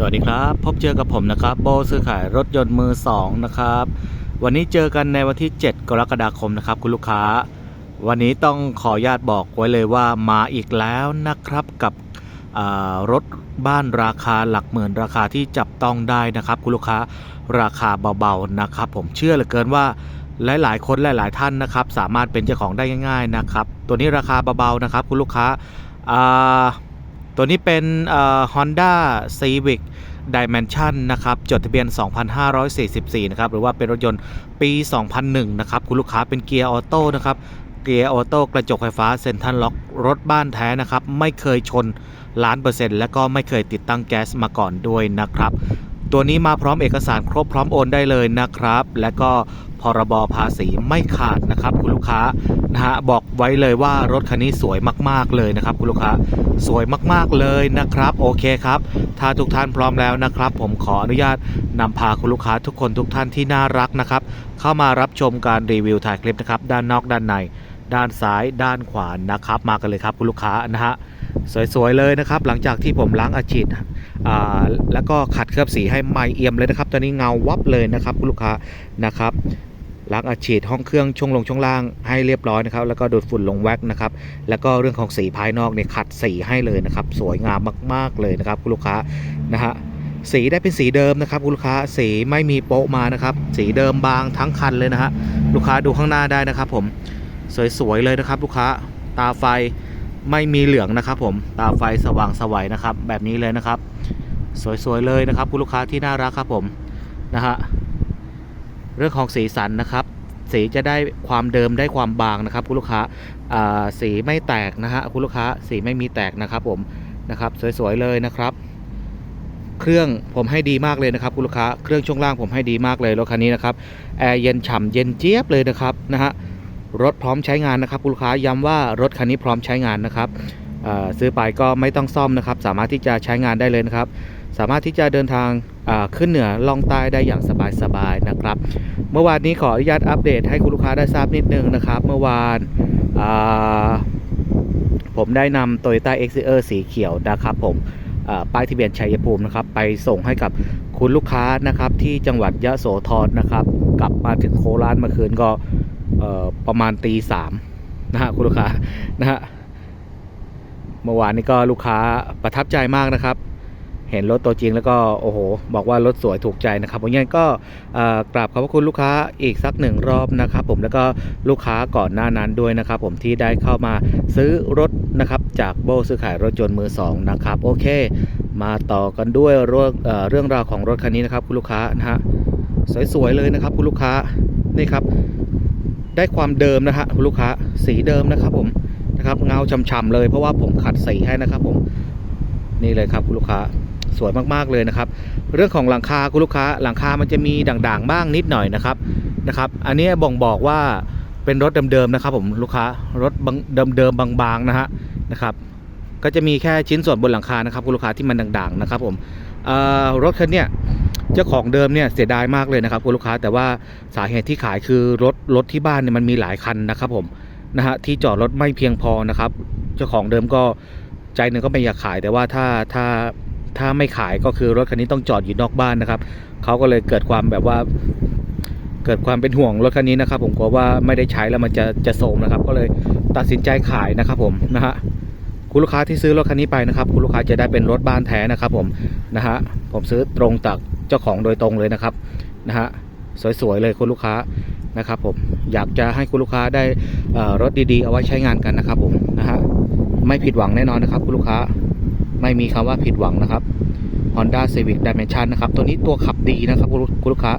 สวัสดีครับ พบเจอกับผมนะครับ โบซื้อขายรถยนต์มือสองนะครับ วันนี้เจอกันในวันที่ 7 กรกฎาคมนะครับ คุณลูกค้า วันนี้ต้องขอญาตบอกไว้เลยว่ามาอีกแล้วนะครับกับรถบ้านราคาหลักหมื่นราคาที่จับต้องได้นะครับ คุณลูกค้าราคาเบาๆนะครับ ผมเชื่อเหลือเกินว่าหลายๆ คนหลาย ๆ ท่านนะครับ สามารถเป็นเจ้าของได้ง่าย ๆนะครับ ตัวนี้ราคาเบาๆนะครับ คุณลูกค้าอ่า ตัวนี้เป็นเอ่อ Honda Civic Dimension นะครับ จดทะเบียน 2544 นะครับ หรือว่าเป็นรถยนต์ปี 2001 นะครับ คุณลูกค้าเป็นเกียร์ออโต้นะครับ เกียร์ออโต้กระจกไฟฟ้าเซ็นทรัลล็อกรถบ้านแท้นะครับ ไม่เคยชนล้านเปอร์เซ็นต์และก็ไม่เคยติดตั้งแก๊สมาก่อนด้วยนะครับ ตัวนี้มาพร้อมเอกสารครบพร้อมโอนได้เลยนะครับ และก็พรบภาษีไม่ขาดนะครับ คุณลูกค้านะฮะบอกไว้เลยว่ารถคันนี้สวยมาก ๆเลยนะครับ คุณลูกค้าสวยมากๆเลยนะครับ โอเคครับ ถ้าทุกท่านพร้อมแล้วนะครับ ผมขออนุญาตนำพาคุณลูกค้าทุกคนทุกท่านที่น่ารักนะครับ เข้ามารับชมการรีวิวถ่ายคลิปนะครับ ด้านนอกด้านใน ด้านซ้าย ด้านขวานะครับ มากันเลยครับ คุณลูกค้านะฮะสวยๆเลยนะครับ หลังจากที่ผมล้างอาชีดอ่า แล้วก็ขัดเคลือบสีให้ไม่เอี่ยมเลยนะครับ ตอนนี้เงาวับเลยนะครับคุณลูกค้านะครับล้างอาชีดห้องเครื่องช่วงลงช่วงล่างให้เรียบร้อยนะครับ แล้วก็ดูดฝุ่นลงแว็กนะครับ แล้วก็เรื่องของสีภายนอกเนี่ยขัดสีให้เลยนะครับ สวยงามมาก ๆเลยนะครับคุณลูกค้านะฮะสีได้เป็นสีเดิมนะครับคุณลูกค้าสีไม่มีโป๊ะมานะครับ สีเดิมบางทั้งคันเลยนะฮะลูกค้าดูข้างหน้าได้นะครับ ผมสวยๆเลยนะครับ ลูกค้าตาไฟ ไม่มีเหลืองนะครับ ผมตาไฟสว่างสวัยนะครับ แบบนี้เลยนะครับ สวยๆเลยนะครับ คุณลูกค้าที่น่ารักครับผมนะฮะเรื่องของสีสันนะครับ สีจะได้ความเดิมได้ความบางนะครับ คุณลูกค้าอ่าสีไม่แตกนะฮะคุณลูกค้าสีไม่มีแตกนะครับ ผมนะครับ สวยๆเลยนะครับ เครื่องผมให้ดีมากเลยนะครับ คุณลูกค้าเครื่องช่วงล่างผมให้ดีมากเลยรถคันนี้นะครับแอร์เย็นฉ่ำเย็นเจี๊ยบเลยนะครับนะฮะ รถพร้อมใช้งานนะครับคุณลูกค้าย้ำว่ารถคันนี้พร้อมใช้งานนะครับซื้อไปก็ไม่ต้องซ่อมนะครับ สามารถที่จะใช้งานได้เลยนะครับ สามารถที่จะเดินทางขึ้นเหนือล่องใต้ได้อย่างสบายๆนะครับ เมื่อวานนี้ขออนุญาตอัปเดตให้คุณลูกค้าได้ทราบนิดนึงนะครับ เมื่อวานผมได้นำ Toyota x e r สีเขียวนะครับ ผมป้ายทะเบียนชัยภูมินะครับ ไปส่งให้กับคุณลูกค้านะครับที่จังหวัดยะโสธรนะครับ กลับมาถึงโคราชเมื่อคืนก่อ ประมาณตีสามนะฮะคุณลูกค้านะฮะเมื่อวานนี้ก็ลูกค้าประทับใจมากนะครับ เห็นรถตัวจริงแล้วก็โอ้โห บอกว่ารถสวยถูกใจนะครับผมยังก็เอ่อกราบขอบพระคุณลูกค้าอีกสักหนึ่งรอบนะครับ ผมแล้วก็ลูกค้าก่อนหน้านั้นด้วยนะครับ ผมที่ได้เข้ามาซื้อรถนะครับ จากโบซื้อขายรถยนต์มือสองนะครับโอเค มาต่อกันด้วยเรื่องเรื่องราวของรถคันนี้นะครับ คุณลูกค้านะฮะสวยๆเลยนะครับ คุณลูกค้านี่ครับ ได้ความเดิมนะฮะคุณลูกค้าสีเดิมนะครับผมนะครับเงาช่ำๆเลยเพราะว่าผมขัดสีให้นะครับผมนี่เลยครับคุณลูกค้าสวยมากๆเลยนะครับ เรื่องของหลังคาคุณลูกค้าหลังคามันจะมีด่างๆบ้างนิดหน่อยนะครับนะครับ อันนี้บ่งบอกว่าเป็นรถเดิมๆนะครับ ผมลูกค้ารถเดิมๆบางๆนะฮะนะครับ ก็จะมีแค่ชิ้นส่วนบนหลังคานะครับคุณลูกค้าที่มันด่างๆนะครับผมเอ่อรถคันเนี้ย เจ้าของเดิมเนี่ยเสียดายมากเลยนะครับคุณลูกค้าแต่ว่าสาเหตุที่ขายคือรถรถที่บ้านเนี่ยมันมีหลายคันนะครับผมนะฮะที่จอดรถไม่เพียงพอนะครับ เจ้าของเดิมก็ใจหนึ่งก็ไม่อยากขายแต่ว่าถ้าถ้าถ้าไม่ขายก็คือรถคันนี้ต้องจอดอยู่นอกบ้านนะครับเขาก็เลยเกิดความแบบว่าเกิดความเป็นห่วงรถคันนี้นะครับ ผมกลัวว่าไม่ได้ใช้แล้วมันจะจะโทรมนะครับ ก็เลยตัดสินใจขายนะครับ ผมนะฮะคุณลูกค้าที่ซื้อรถคันนี้ไปนะครับ คุณลูกค้าจะได้เป็นรถบ้านแท้นะครับ ผมนะฮะผมซื้อตรงจาก เจ้าของโดยตรงเลยนะครับนะฮะสวยๆเลยคุณลูกค้านะครับผมอยากจะให้คุณลูกค้าได้รถดีๆ เอาไว้ใช้งานกันนะครับผมนะฮะไม่ผิดหวังแน่นอนนะครับ คุณลูกค้าไม่มีคำว่าผิดหวังนะครับ Honda Civic Dimension นะครับ ตัวนี้ตัวขับดีนะครับคุณลูกค้า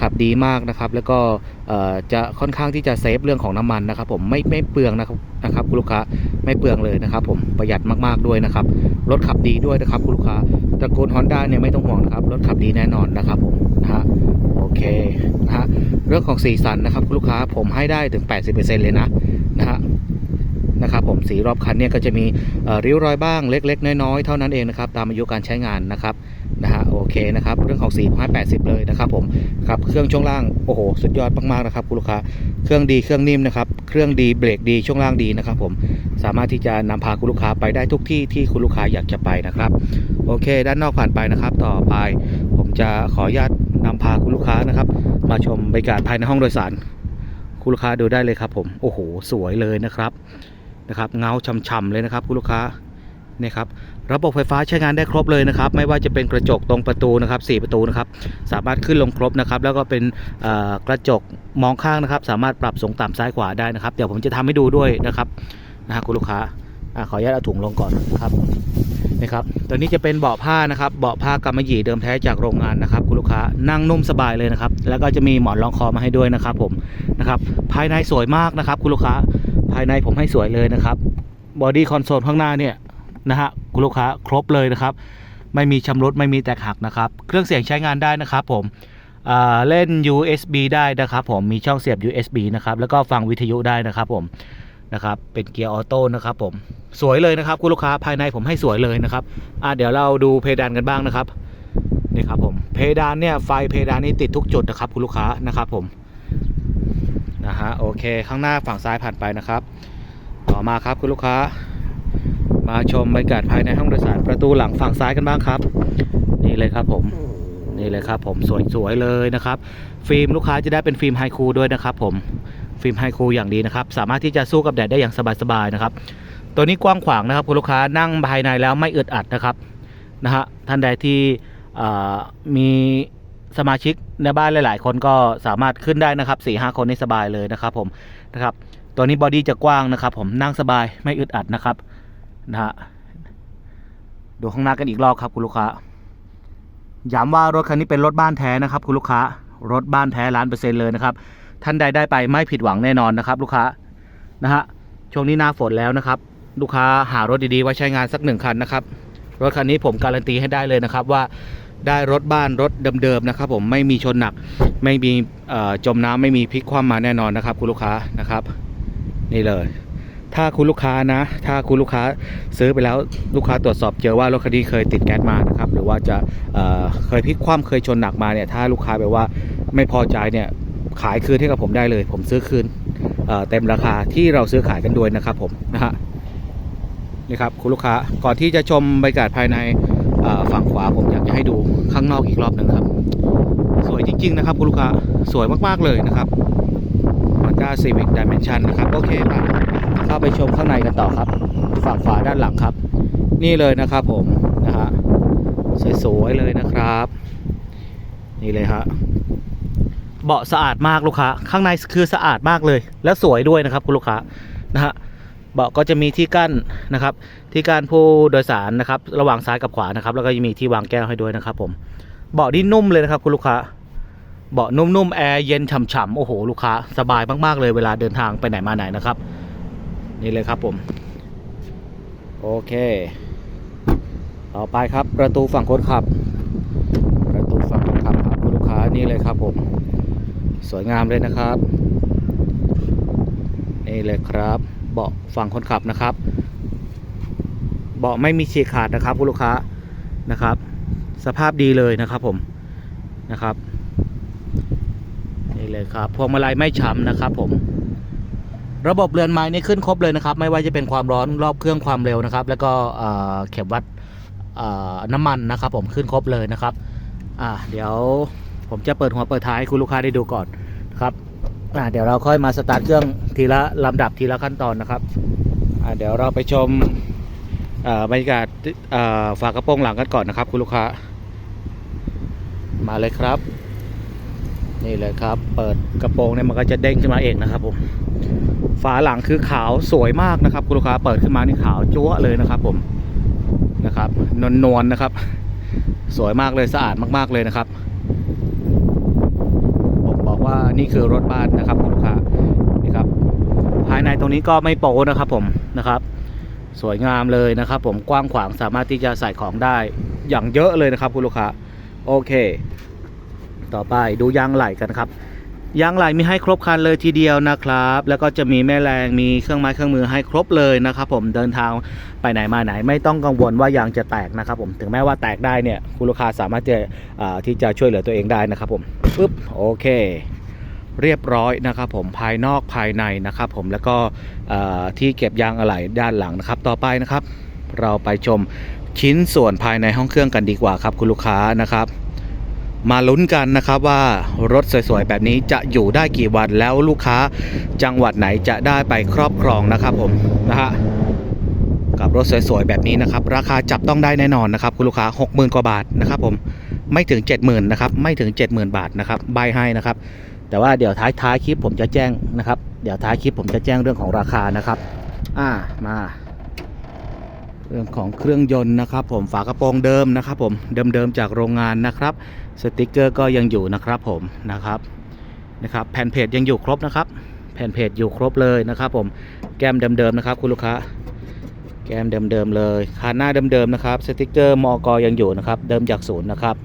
ขับดีมากนะครับ แล้วก็จะค่อนข้างที่จะเซฟเรื่องของน้ำมันนะครับ ผมไม่ไม่เปลืองนะครับนะครับคุณลูกค้าไม่เปลืองเลยนะครับ ผมประหยัดมาก ๆด้วยนะครับรถขับดีด้วยนะครับคุณลูกค้าตระกูล Honda เนี่ยไม่ต้องห่วงนะครับรถขับดีแน่นอนนะครับผมนะฮะโอเคนะฮะเรื่องของสีสันนะครับคุณลูกค้าผมให้ได้ถึง 80%เลยนะนะฮะ นะครับผมสีรอบคันเนี่ยก็จะมีริ้วรอยบ้างเล็ก ๆ น้อยๆเท่านั้นเองนะครับตามอายุการใช้งานนะครับนะฮะโอเคนะครับเรื่องของสีให้80 เลยนะครับผมครับเครื่องช่วงล่างโอ้โหสุดยอดมากๆนะครับคุณลูกค้าเครื่องดีเครื่องนิ่มนะครับเครื่องดีเบรกดีช่วงล่างดีนะครับผมสามารถที่จะนำพาคุณลูกค้าไปได้ทุกที่ที่คุณลูกค้าอยากจะไปนะครับโอเค ด้านนอกผ่านไปนะครับ ต่อไป ผมจะขออนุญาตนำพาคุณลูกค้านะครับ มาชมบรรยากาศภายในห้องโดยสารคุณลูกค้าดูได้เลยครับผมโอ้โห สวยเลยนะครับ นะครับเงาช่ำๆเลยนะครับคุณลูกค้านี่ครับระบบไฟฟ้าใช้งานได้ครบเลยนะครับ ไม่ว่าจะเป็นกระจกตรงประตูนะครับ4ประตูนะครับสามารถขึ้นลงครบนะครับแล้วก็เป็นกระจกมองข้างนะครับ สามารถปรับสูงต่ำซ้ายขวาได้นะครับ เดี๋ยวผมจะทำให้ดูด้วยนะครับนะฮะคุณลูกค้าอะขออนุญาตเอาถุงลงก่อนนะครับ นี่ครับตัวนี้จะเป็นเบาะผ้านะครับ เบาะผ้ากำมะหยี่เดิมแท้จากโรงงานนะครับ คุณลูกค้านั่งนุ่มสบายเลยนะครับ แล้วก็จะมีหมอนรองคอมาให้ด้วยนะครับ ผมนะครับ ภายในสวยมากนะครับ คุณลูกค้าภายในผมให้สวยเลยนะครับบอดี้คอนโซลข้างหน้าเนี่ยนะฮะคุณลูกค้าครบเลยนะครับ ไม่มีชำรุดไม่มีแตกหักนะครับ เครื่องเสียงใช้งานได้นะครับ ผมเล่น USB ได้นะครับ ผมมีช่องเสียบ USB นะครับแล้วก็ฟังวิทยุได้นะครับ ผม นะครับเป็นเกียร์ออโต้นะครับผมสวยเลยนะครับคุณลูกค้าภายในผมให้สวยเลยนะครับอ่าเดี๋ยวเราดูเพดานกันบ้างนะครับนี่ครับผมเพดานเนี่ยไฟเพดานนี่ติดทุกจุดนะครับคุณลูกค้านะครับผมนะฮะโอเคข้างหน้าฝั่งซ้ายผ่านไปนะครับ ต่อมาครับคุณลูกค้า มาชมบรรยากาศภายในห้องโดยสารประตูหลังฝั่งซ้ายกันบ้างครับ นี่เลยครับผมนี่เลยครับผมสวยๆเลยนะครับ ฟิล์มลูกค้าจะได้เป็นฟิล์มไฮคูลด้วยนะครับผม ฟิล์มไฮคูอย่างดีนะครับ สามารถที่จะสู้กับแดดได้อย่างสบายๆนะครับ ตัวนี้กว้างขวางนะครับคุณลูกค้านั่งภายในแล้วไม่อึดอัดนะครับนะฮะท่านใดที่มีสมาชิกในบ้านหลาย ๆ คนก็สามารถขึ้นได้นะครับ4ี่ห้าคนนี่สบายเลยนะครับผมนะครับ ตัวนี้บอดี้จะกว้างนะครับ ผมนั่งสบายไม่อึดอัดนะครับนะฮะดูข้างหน้ากันอีกรอบครับคุณลูกค้าย้ำว่ารถคันนี้เป็นรถบ้านแท้นะครับ คุณลูกค้ารถบ้านแท้ล้านเปอร์เซ็นต์เลยนะครับ ท่านใดได้ไปไม่ผิดหวังแน่นอนนะครับ ลูกค้านะฮะช่วงนี้หน้าฝนแล้วนะครับ ลูกค้าหารถดีๆไว้ใช้งานสักหนึ่งคันนะครับ รถคันนี้ผมการันตีให้ได้เลยนะครับว่าได้รถบ้านรถเดิมๆนะครับผมไม่มีชนหนักไม่มีจมน้ำไม่มีพลิกคว่ำมาแน่นอนนะครับ คุณลูกค้านะครับ นี่เลย ถ้าคุณลูกค้านะ ถ้าคุณลูกค้าซื้อไปแล้วลูกค้าตรวจสอบเจอว่ารถคันนี้เคยติดแก๊สมานะครับหรือว่าจะเเคยพลิกคว่ำเคยชนหนักมาเนี่ยถ้าลูกค้าแบบว่าไม่พอใจเนี่ย ขายคืนให้กับผมได้เลย ผมซื้อคืนเเต็มราคาที่เราซื้อขายกันด้วยนะครับผมนะฮะนี่ครับคุณลูกค้าก่อนที่จะชมบรรยากาศภายในฝั่งขวาผมอยากจะให้ดูข้างนอกอีกรอบหนึ่งครับ สวยจริง ๆ นะครับคุณลูกค้าสวยมากๆเลยนะครับ Honda Civic Dimension นะครับโอเคไปเข้าไปชมข้างในกันต่อครับ ฝั่งขวาด้านหลังครับ นี่เลยนะครับผมนะฮะสวยๆเลยนะครับ นี่เลยฮะ เบาะสะอาดมากลูกค้า ข้างในคือสะอาดมากเลย และสวยด้วยนะครับคุณลูกค้านะฮะเบาะก็จะมีที่กั้นนะครับ ที่กั้นผู้โดยสารนะครับ ระหว่างซ้ายกับขวานะครับ แล้วก็จะมีที่วางแก้วให้ด้วยนะครับ ผม เบาะนี่นุ่มเลยนะครับคุณลูกค้า เบาะนุ่มๆแอร์เย็นฉ่ำๆโอ้โหลูกค้า สบายมากๆเลยเวลาเดินทางไปไหนมาไหนนะครับ นี่เลยครับผม โอเค ต่อไปครับประตูฝั่งคนขับ ประตูฝั่งคนขับครับคุณลูกค้านี่เลยครับผม สวยงามเลยนะครับ นี่เลยครับ เบาะฝั่งคนขับนะครับ เบาะไม่มีฉีกขาดนะครับคุณลูกค้านะครับ สภาพดีเลยนะครับผมนะครับนี่เลยครับพวงมาลัยไม่ช้ำนะครับ ผม ระบบเรือนไม้นี่ขึ้นครบเลยนะครับ ไม่ว่าจะเป็นความร้อนรอบเครื่องความเร็วนะครับ แล้วก็เอ่อเข็มวัดเอ่อน้ำมันนะครับ ผมขึ้นครบเลยนะครับ อ่าเดี๋ยว ผมจะเปิดหัวเปิดท้ายให้คุณลูกค้าได้ดูก่อนนะครับอ่าเดี๋ยวเราค่อยมาสตาร์ทเครื่องทีละลำดับทีละขั้นตอนนะครับอ่าเดี๋ยวเราไปชมบรรยากาศฝากระโปรงหลังกันก่อนนะครับ คุณลูกค้า มาเลยครับ นี่เลยครับ เปิดกระโปรงเนี่ยมันก็จะเด้งขึ้นมาเองนะครับผมฝาหลังคือขาวสวยมากนะครับ คุณลูกค้าเปิดขึ้นมานี่ขาวจั๊วเลยนะครับ ผมนะครับนวลๆนะครับ สวยมากเลยสะอาดมาก ๆเลยนะครับ นี่คือรถบ้านนะครับคุณลูกค้านี่ครับ ภายในตรงนี้ก็ไม่โป๊นะครับผมนะครับสวยงามเลยนะครับผมกว้างขวางสามารถที่จะใส่ของได้อย่างเยอะเลยนะครับคุณลูกค้าโอเค ต่อไปดูยางไหล่กันครับยางไหลมีให้ครบคันเลยทีเดียวนะครับ แล้วก็จะมีแม่แรงมีเครื่องไม้เครื่องมือให้ครบเลยนะครับ ผมเดินทางไปไหนมาไหน ไม่ต้องกังวลว่ายางจะแตกนะครับ ผมถึงแม้ว่าแตกได้เนี่ยคุณลูกค้าสามารถจะที่จะช่วยเหลือตัวเองได้นะครับ ผมปึ๊บโอเค เรียบร้อยนะครับผมภายนอกภายในนะครับผมแล้วก็ที่เก็บยางอะไหล่ด้านหลังนะครับ ต่อไปนะครับ เราไปชมชิ้นส่วนภายในห้องเครื่องกันดีกว่าครับคุณลูกค้านะครับ มาลุ้นกันนะครับว่ารถสวยๆแบบนี้จะอยู่ได้กี่วันแล้วลูกค้าจังหวัดไหนจะได้ไปครอบครองนะครับผมนะฮะกับรถสวยๆแบบนี้นะครับ ราคาจับต้องได้แน่นอนนะครับ คุณลูกค้า 60,000 กว่าบาทนะครับผมไม่ถึง 70,000นะครับไม่ถึง 70,000 บาทนะครับใบให้นะครับ แต่ว่าเดี๋ยวท้ายท้ายคลิปผมจะแจ้งนะครับ เดี๋ยวท้ายคลิปผมจะแจ้งเรื่องของราคานะครับ อ่ามา เรื่องของเครื่องยนต์นะครับ ผมฝากระโปรงเดิมนะครับ ผมเดิมๆจากโรงงานนะครับ สติกเกอร์ก็ยังอยู่นะครับผมนะครับนะครับ แผ่นเพจยังอยู่ครบนะครับ แผ่นเพจอยู่ครบเลยนะครับ ผมแก้มเดิมๆนะครับ คุณลูกค้าแก้มเดิมๆเลยคานหน้าเดิมๆนะครับ สติกเกอร์มอกยังอยู่นะครับ เดิมจากศูนย์นะครับ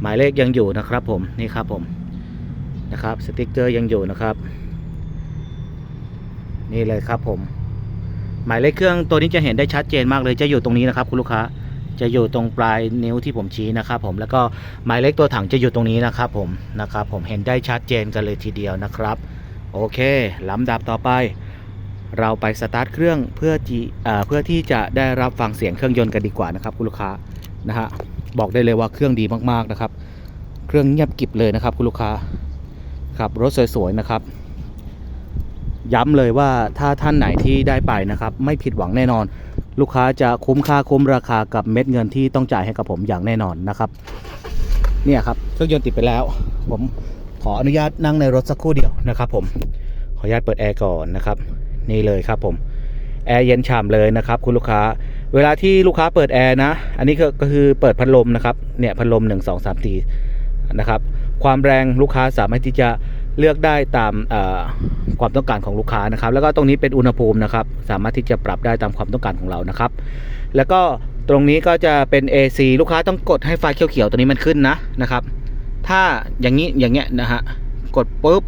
หมายเลขยังอยู่นะครับ ผมนี่ครับผม นะครับสติกเกอร์ยังอยู่นะครับ นี่เลยครับผม หมายเลขเครื่องตัวนี้จะเห็นได้ชัดเจนมากเลยจะอยู่ตรงนี้นะครับ คุณลูกค้าจะอยู่ตรงปลายนิ้วที่ผมชี้นะครับ ผมแล้วก็หมายเลขตัวถังจะอยู่ตรงนี้นะครับ ผมนะครับ ผมเห็นได้ชัดเจนกันเลยทีเดียวนะครับ โอเคลำดับต่อไป เราไปสตาร์ทเครื่องเพื่อที่เอ่อเพื่อที่จะได้รับฟังเสียงเครื่องยนต์กันดีกว่านะครับคุณลูกค้านะฮะบอกได้เลยว่าเครื่องดีมากๆนะครับ เครื่องเงียบกิบเลยนะครับคุณลูกค้า ครับรถสวยๆนะครับ ย้ำเลยว่าถ้าท่านไหนที่ได้ไปนะครับ ไม่ผิดหวังแน่นอน ลูกค้าจะคุ้มค่าคุ้มราคากับเม็ดเงินที่ต้องจ่ายให้กับผมอย่างแน่นอนนะครับ เนี่ยครับเครื่องยนต์ติดไปแล้ว ผมขออนุญาตนั่งในรถสักครู่เดียวนะครับ ผมขออนุญาตเปิดแอร์ก่อนนะครับ นี่เลยครับผมแอร์เย็นฉ่ำเลยนะครับ คุณลูกค้า เวลาที่ลูกค้าเปิดแอร์นะ อันนี้ก็ก็คือเปิดพัดลมนะครับ เนี่ยพัดลม 1 2 3 4นะครับ ความแรงลูกค้าสามารถที่จะเลือกได้ตามความต้องการของลูกค้านะครับ แล้วก็ตรงนี้เป็นอุณหภูมินะครับ สามารถที่จะปรับได้ตามความต้องการของเรานะครับ แล้วก็ตรงนี้ก็จะเป็น AC ลูกค้าต้องกดให้ไฟเขียวๆตัวนี้มันขึ้นนะนะครับ ถ้าอย่างนี้อย่างเงี้ยนะฮะกดปุ๊บ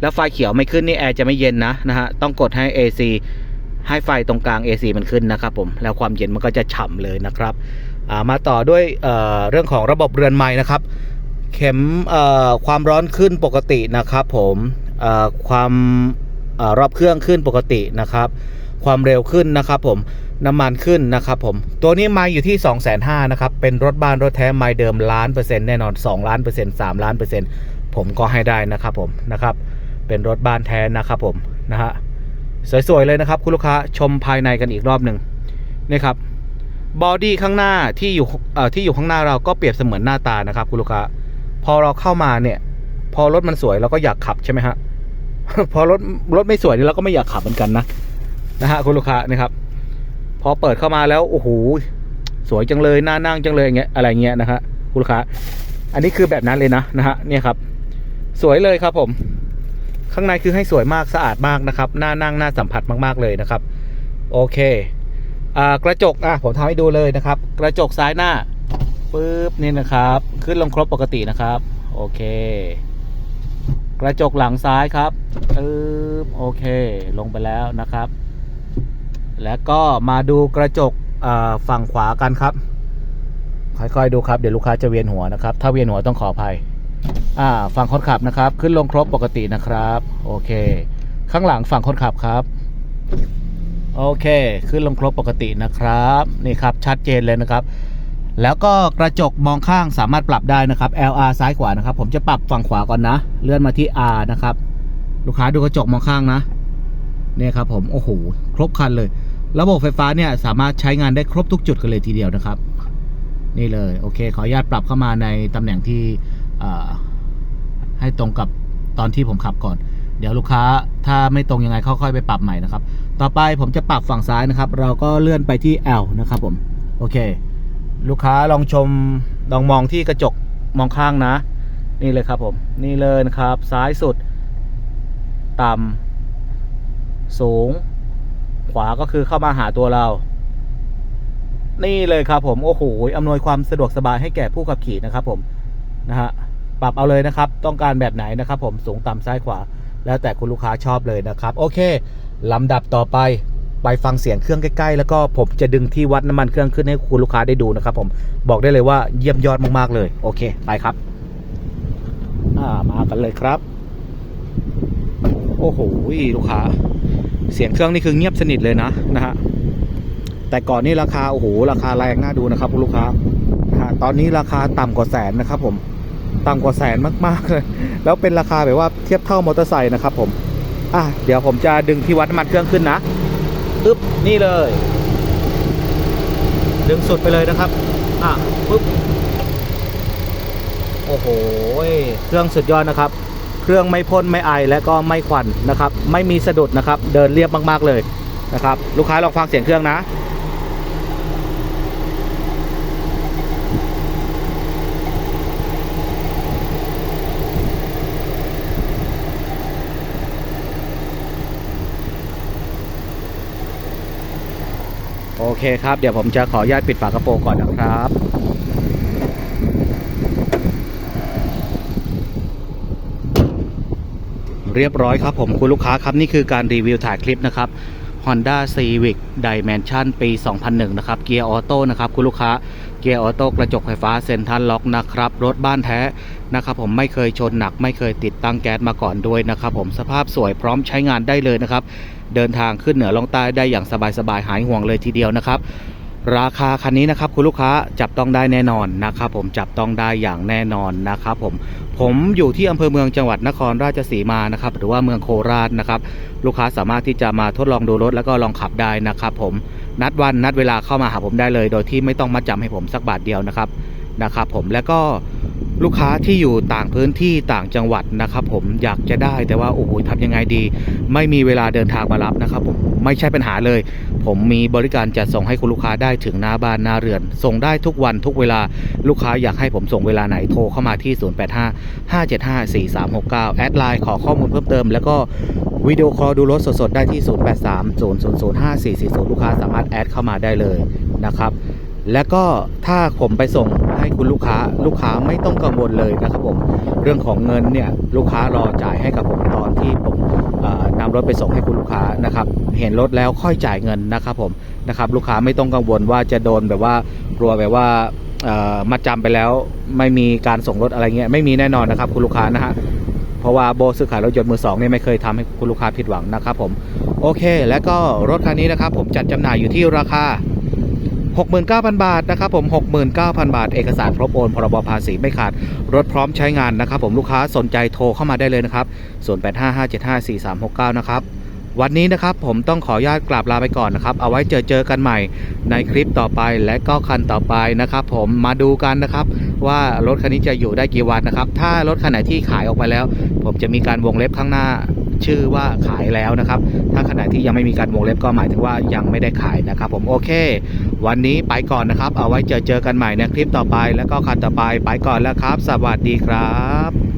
แล้วไฟเขียวไม่ขึ้นนี่แอร์จะไม่เย็นนะนะฮะต้องกดให้ AC ให้ไฟตรงกลาง AC มันขึ้นนะครับผมแล้วความเย็นมันก็จะฉ่ำเลยนะครับามาต่อด้วยเเรื่องของระบบเรือนไม้นะครับ เข็มความร้อนขึ้นปกตินะครับผมความอรอบเครื่องขึ้นปกตินะครับ ความเร็วขึ้นนะครับผมน้ำมันขึ้นนะครับผมตัวนี้ม้อยู่ที่ 2 5 0 0 0นะครับเป็นรถบ้านรถแท้ไม้เดิมล้านเปอร์เซ็นต์แน่นอน 2 ล้านเปอร์เซ็นต์3ล้านเปอร์เซ็นต์ผมก็ให้ได้นะครับผมนะครับเป็นรถบ้านแท้นะครับผมนะฮะสวยๆเลยนะครับคุณลูกค้าชมภายในกันอีกรอบหนึ่งนี่ครับบอดี้ข้างหน้าที่อยู่ที่อยู่ข้างหน้าเราก็เปรียบเสมือนหน้าตานะครับคุณลูกค้า พอเราเข้ามาเนี่ย พอรถมันสวยเราก็อยากขับใช่ไหมฮะ พอรถรถไม่สวยนี่เราก็ไม่อยากขับเหมือนกันนะนะฮะคุณลูกค้านะครับ พอเปิดเข้ามาแล้วโอ้โหสวยจังเลยน่านั่งจังเลยอย่างเงี้ยอะไรเงี้ยนะฮะคุณลูกค้า อันนี้คือแบบนั้นเลยนะนะฮะเนี่ยครับ สวยเลยครับผม ข้างในคือให้สวยมากสะอาดมากนะครับน่านั่งน่าสัมผัสมาก ๆเลยนะครับ โอเคอกระจกอะผมทำให้ดูเลยนะครับ กระจกซ้ายหน้า ปึ๊บนี่นะครับ ขึ้นลงครบปกตินะครับ โอเค กระจกหลังซ้ายครับปึ๊บโอเค ลงไปแล้วนะครับ แล้วก็มาดูกระจกฝั่งขวากันครับ ค่อยๆดูครับ เดี๋ยวลูกค้าจะเวียนหัวนะครับ ถ้าเวียนหัวต้องขออภัยอ่าฝั่งคนขับนะครับ ขึ้นลงครบปกตินะครับ โอเค ข้างหลังฝั่งคนขับครับ โอเค ขึ้นลงครบปกตินะครับ นี่ครับชัดเจนเลยนะครับ แล้วก็กระจกมองข้างสามารถปรับได้นะครับ LR ซ้ายขวานะครับ ผมจะปรับฝั่งขวาก่อนนะ เลื่อนมาที่ R นะครับ ลูกค้าดูกระจกมองข้างนะเนี่ยครับผมโอ้โหครบคันเลย ระบบไฟฟ้าเนี่ยสามารถใช้งานได้ครบทุกจุดกันเลยทีเดียวนะครับ นี่เลยโอเคขออนุญาตปรับเข้ามาในตำแหน่งที่ให้ตรงกับตอนที่ผมขับก่อน เดี๋ยวลูกค้าถ้าไม่ตรงยังไงค่อยๆไปปรับใหม่นะครับ ต่อไปผมจะปรับฝั่งซ้ายนะครับ เราก็เลื่อนไปที่ L นะครับผมโอเค ลูกค้าลองชมลองมองที่กระจกมองข้างนะ นี่เลยครับผม นี่เลยนะครับ ซ้ายสุด ต่ำสูง ขวาก็คือเข้ามาหาตัวเรา นี่เลยครับผม โอ้โหอำนวยความสะดวกสบายให้แก่ผู้ขับขี่นะครับผมนะฮะปรับเอาเลยนะครับ ต้องการแบบไหนนะครับผมสูงต่ำซ้ายขวา แล้วแต่คุณลูกค้าชอบเลยนะครับ โอเคลำดับต่อไป ไปฟังเสียงเครื่องใกล้ ๆ แล้วก็ผมจะดึงที่วัดน้ำมันเครื่องขึ้นให้คุณลูกค้าได้ดูนะครับ ผมบอกได้เลยว่าเยี่ยมยอดมากๆเลย โอเค ไปครับามากันเลยครับ โอ้โหลูกค้า เสียงเครื่องนี่คือเงียบสนิทเลยนะนะฮะแต่ก่อนนี่ราคาโอ้โหราคาแรงน่าดูนะครับคุณลูกค้านะฮะตอนนี้ราคาต่ำกว่าแสนนะครับ ผมต่ำกว่าแสนมากๆเลยแล้วเป็นราคาแบบว่าเทียบเท่ามอเตอร์ไซค์นะครับ ผมอะเดี๋ยวผมจะดึงที่วัดน้ำมันเครื่องขึ้นนะ ปึ๊บนี่เลย ดึงสุดไปเลยนะครับ อะปึ๊บโอ้โห เครื่องสุดยอดนะครับ เครื่องไม่พ่นไม่ไอและก็ไม่ควันนะครับ ไม่มีสะดุดนะครับ เดินเรียบมากๆเลยนะครับ ลูกค้าลองฟังเสียงเครื่องนะ เคครับ เดี๋ยวผมจะขออนุญาตปิดฝากระโปรงก่อนนะครับเรียบร้อยครับผมคุณลูกค้าครับ นี่คือการรีวิวถ่ายคลิปนะครับ Honda Civic Dimension ปี 2001 นะครับ เกียร์ออโต้นะครับคุณลูกค้าเกียร์ออโต้กระจกไฟฟ้าเซ็นทรัลล็อกนะครับ รถบ้านแท้นะครับผมไม่เคยชนหนัก ไม่เคยติดตั้งแก๊สมาก่อนด้วยนะครับผมสภาพสวยพร้อมใช้งานได้เลยนะครับ เดินทางขึ้นเหนือลงใต้ได้อย่างสบายๆหายห่วงเลยทีเดียวนะครับ ราคาคันนี้นะครับคุณลูกค้าจับต้องได้แน่นอนนะครับผมจับต้องได้อย่างแน่นอนนะครับผมผมอยู่ที่อำเภอเมืองจังหวัดนครราชสีมานะครับหรือว่าเมืองโคราชนะครับลูกค้าสามารถที่จะมาทดลองดูรถแล้วก็ลองขับได้นะครับผมนัดวันนัดเวลาเข้ามาหาผมได้เลย โดยที่ไม่ต้องมาจำให้ผมสักบาทเดียวนะครับนะครับผมแล้วก็ ลูกค้าที่อยู่ต่างพื้นที่ต่างจังหวัดนะครับ ผมอยากจะได้แต่ว่าโอ้โหทำยังไงดี ไม่มีเวลาเดินทางมารับนะครับผมไม่ใช่ปัญหาเลย ผมมีบริการจัดส่งให้คุณลูกค้าได้ถึงหน้าบ้านหน้าเรือน ส่งได้ทุกวันทุกเวลาลูกค้าอยากให้ผมส่งเวลาไหนโทรเข้ามาที่ 085 575 4369 แอดไลน์ขอข้อมูลเพิ่มเติม แล้วก็วิดีโอคอลดูรถสดๆได้ที่ 083 000 5440 ลูกค้าสามารถแอดเข้ามาได้เลยนะครับ แล้วก็ถ้าผมไปส่งให้คุณลูกค้าลูกค้าไม่ต้องกังวลเลยนะครับผมเรื่องของเงินเนี่ยลูกค้ารอจ่ายให้กับผมตอนที่ผมเอ่อนำรถไปส่งให้คุณลูกค้านะครับเห็นรถแล้วค่อยจ่ายเงินนะครับผมนะครับลูกค้าไม่ต้องกังวลว่าจะโดนแบบว่ากลัวแบบว่ามาจำไปแล้วไม่มีการส่งรถอะไรเงี้ยไม่มีแน่นอนนะครับคุณลูกค้านะฮะเพราะว่าโบซื้อขายรถยนต์มือสองเนี่ยไม่เคยทำให้คุณลูกค้าผิดหวังนะครับผมโอเค แล้วก็รถคันนี้นะครับผมจัดจำหน่ายอยู่ที่ราคา 69,000 บาทนะครับผม 69,000 บาท เอกสารครบโอน พรบภาษีไม่ขาด รถพร้อมใช้งานนะครับผมลูกค้าสนใจโทรเข้ามาได้เลยนะครับ 0855754369 นะครับ วันนี้นะครับผมต้องขออนุญาตกราบลาไปก่อนนะครับ เอาไว้เจอเจอกันใหม่ในคลิปต่อไปและก็คันต่อไปนะครับ ผมมาดูกันนะครับ ว่ารถคันนี้จะอยู่ได้กี่วันนะครับ ถ้ารถคันไหนที่ขายออกไปแล้ว ผมจะมีการวงเล็บข้างหน้าชื่อว่าขายแล้วนะครับ ถ้าขณะที่ยังไม่มีการวงเล็บก็หมายถึงว่ายังไม่ได้ขายนะครับ ผมโอเค วันนี้ไปก่อนนะครับ เอาไว้เจอเจอกันใหม่ในคลิปต่อไป แล้วก็คันต่อไปไปก่อนแล้วครับ สวัสดีครับ